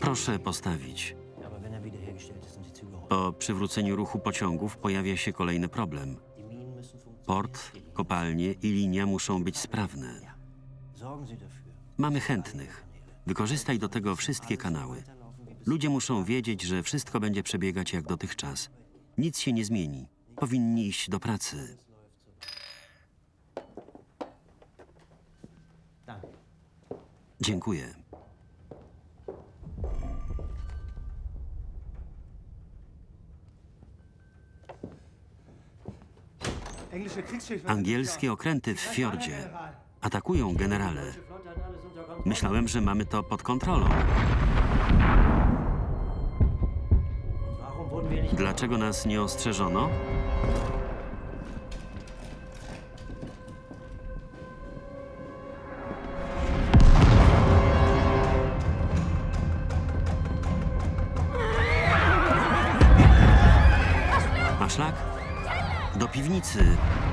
Proszę postawić. Po przywróceniu ruchu pociągów pojawia się kolejny problem. Port, kopalnie i linia muszą być sprawne. Mamy chętnych. Wykorzystaj do tego wszystkie kanały. Ludzie muszą wiedzieć, że wszystko będzie przebiegać jak dotychczas. Nic się nie zmieni. Powinni iść do pracy. Dziękuję. Angielskie okręty w fiordzie atakują generale. Myślałem, że mamy to pod kontrolą. Dlaczego nas nie ostrzeżono? Masz szlak? Do piwnicy.